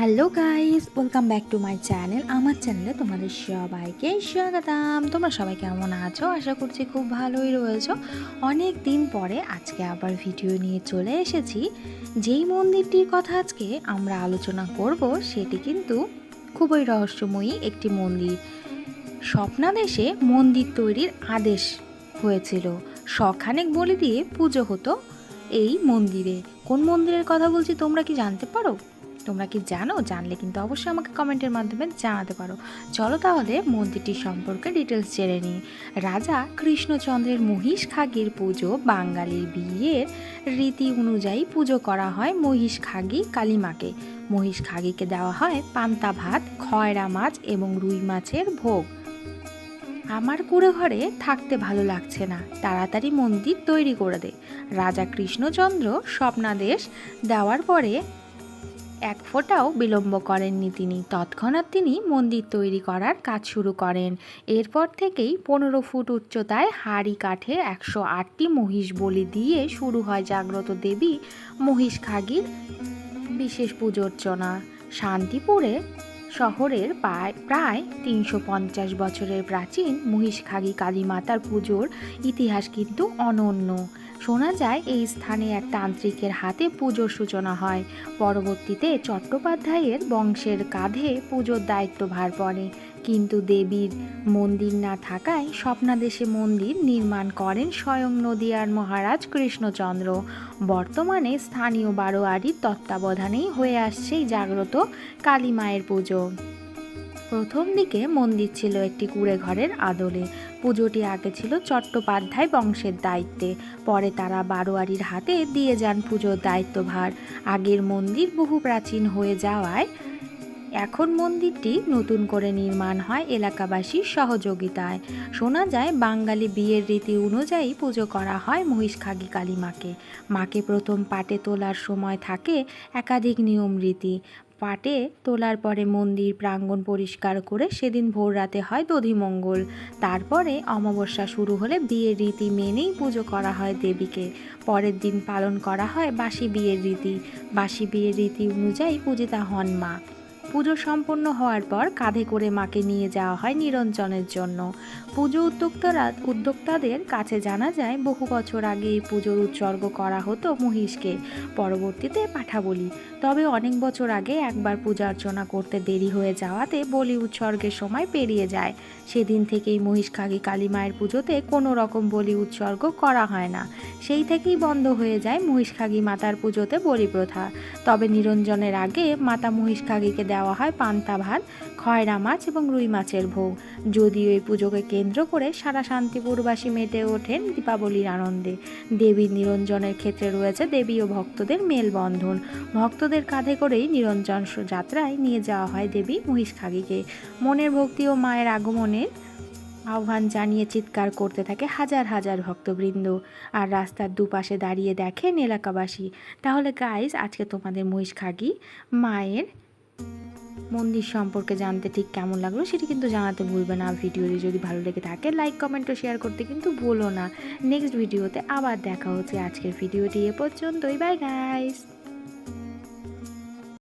Hello guys welcome back to my channel আমার চ্যানেলে তোমাদের সবাইকে স্বাগতম। তোমরা সবাই কেমন আছো? আশা করছি খুব ভালোই রয়েছো। অনেক দিন পরে আজকে আবার ভিডিও নিয়ে চলে এসেছি। যেই মন্দিরটির কথা আজকে আমরা আলোচনা করব, সেটি কিন্তু খুবই রহস্যময়ী একটি মন্দির। স্বপ্নাদেশে মন্দির তৈরির আদেশ হয়েছিল। শখানেক বলি দিয়ে পুজো হতো এই মন্দিরে। কোন মন্দিরের কথা বলছি তোমরা কি জানতে পারো? তোমরা কি জানো? জানলে কিন্তু অবশ্যই আমাকে কমেন্টের মাধ্যমে জানাতে পারো। চলো তাহলে মন্দিরটি সম্পর্কে ডিটেলস জেনে নিই। রাজা কৃষ্ণচন্দ্রের মহিষ খাগির পুজো, বাঙালির বিয়ের রীতি অনুযায়ী পুজো করা হয় মহিষ খাগি কালিমাকে। মহিষ খাগিকে দেওয়া হয় পান্তা ভাত, খয়রা মাছ এবং রুই মাছের ভোগ। আমার কুড়ে ঘরে থাকতে ভালো লাগছে না। তাড়াতাড়ি মন্দির তৈরি করে দে। রাজা কৃষ্ণচন্দ্র স্বপ্নাদেশ দেওয়ার পরে এক ফোঁটাও বিলম্ব করেননি তিনি। তৎক্ষণাৎ তিনি মন্দির তৈরি করার কাজ শুরু করেন। এরপর থেকেই পনেরো ফুট উচ্চতায় হাড়ি কাঠে একশো আটটি মহিষ বলি দিয়ে শুরু হয় জাগ্রত দেবী মহিষ খাগির বিশেষ পূজোর্চনা শান্তিপুরে শহরের প্রায় প্রায় তিনশো পঞ্চাশ বছরের প্রাচীন মহিষখাগী কালী মাতার পুজোর ইতিহাস কিন্তু অনন্য। শোনা যায়, এই স্থানে এক তান্ত্রিকের হাতে পুজোর সূচনা হয়। পরবর্তীতে চট্টোপাধ্যায়ের বংশের কাঁধে পুজোর দায়িত্ব ভার পড়ে। কিন্তু দেবীর মন্দির না থাকায় স্বপ্নাদেশে মন্দির নির্মাণ করেন স্বয়ং নদিয়ার মহারাজ কৃষ্ণচন্দ্র। বর্তমানে স্থানীয় বারোয়ারির তত্ত্বাবধানেই হয়ে আসছে জাগ্রত কালী মায়ের পুজো। প্রথম দিকে মন্দির ছিল একটি কুড়ে ঘরের আদলে। পুজোটি আগে ছিল চট্টোপাধ্যায় বংশের দায়িত্বে। পরে তারা বারোয়ারির হাতে দিয়ে যান পুজোর দায়িত্বভার। আগের মন্দির বহু প্রাচীন হয়ে যাওয়ায় এখন মন্দিরটি নতুন করে নির্মাণ হয় এলাকাবাসীর সহযোগিতায়। শোনা যায়, বাঙালি বিয়ের রীতি অনুযায়ী পুজো করা হয় মহিষখাগী কালী মাকে। মাকে প্রথম পাটে তোলার সময় থাকে একাধিক নিয়ম রীতি। পাটে তোলার পরে মন্দির প্রাঙ্গণ পরিষ্কার করে সেদিন ভোর রাতে হয় দধিমঙ্গল তারপরে অমাবস্যা শুরু হলে বিয়ের রীতি মেনেই পুজো করা হয় দেবীকে। পরের দিন পালন করা হয় বাসি বিয়ের রীতি। বাসি বিয়ের রীতি অনুযায়ী পূজিতা হন মা। পুজো সম্পন্ন হওয়ার পর কাঁধে করে মাকে নিয়ে যাওয়া হয় নিরঞ্জনের জন্য। পুজো উদ্যোক্তারা, উদ্যোক্তাদের কাছে জানা যায়, বহু বছর আগে এই পুজোর উৎসর্গ করা হতো মহিষকে, পরবর্তীতে পাঠা বলি তবে অনেক বছর আগে একবার পূজা অর্চনা করতে দেরি হয়ে যাওয়াতে বলি উৎসর্গের সময় পেরিয়ে যায়। সেদিন থেকেই মহিষখাগী কালী মায়ের পুজোতে কোনো রকম বলি উৎসর্গ করা হয় না। সেই থেকেই বন্ধ হয়ে যায় মহিষখাগী মাতার পুজোতে বলি প্রথা। তবে নিরঞ্জনের আগে মাতা মহিষখাগীকে দেওয়া হয় পান্তা ভাত, খয়রা মাছ এবং রুই মাছের ভোগ। যদিও এই পুজোকে কেন্দ্র করে সারা শান্তিপুরবাসী মেতে ওঠেন দীপাবলির আনন্দে। দেবী নিরঞ্জনের ক্ষেত্রে রয়েছে দেবী ও ভক্তদের মেলবন্ধন। ভক্তদের কাঁধে করেই নিরঞ্জন যাত্রায় নিয়ে যাওয়া হয় দেবী মহিষখাগীকে মনের ভক্তি ও মায়ের আগমনের আহ্বান জানিয়ে চিৎকার করতে থাকে হাজার হাজার ভক্তবৃন্দ। আর রাস্তার দুপাশে দাঁড়িয়ে দেখেন এলাকাবাসী। তাহলে গাইজ আজকে তোমাদের মহিষখাগী মায়ের মন্দির সম্পর্কে জানতে ঠিক কেমন লাগল সেটি কিন্তু জানাতে ভুলবে না। ভিডিওটি যদি ভালো লেগে থাকে লাইক কমেন্ট ও শেয়ার করতে কিন্তু ভুলো না। নেক্সট ভিডিওতে আবার দেখা হচ্ছে। আজকের ভিডিওটি এ পর্যন্তই। Bye guys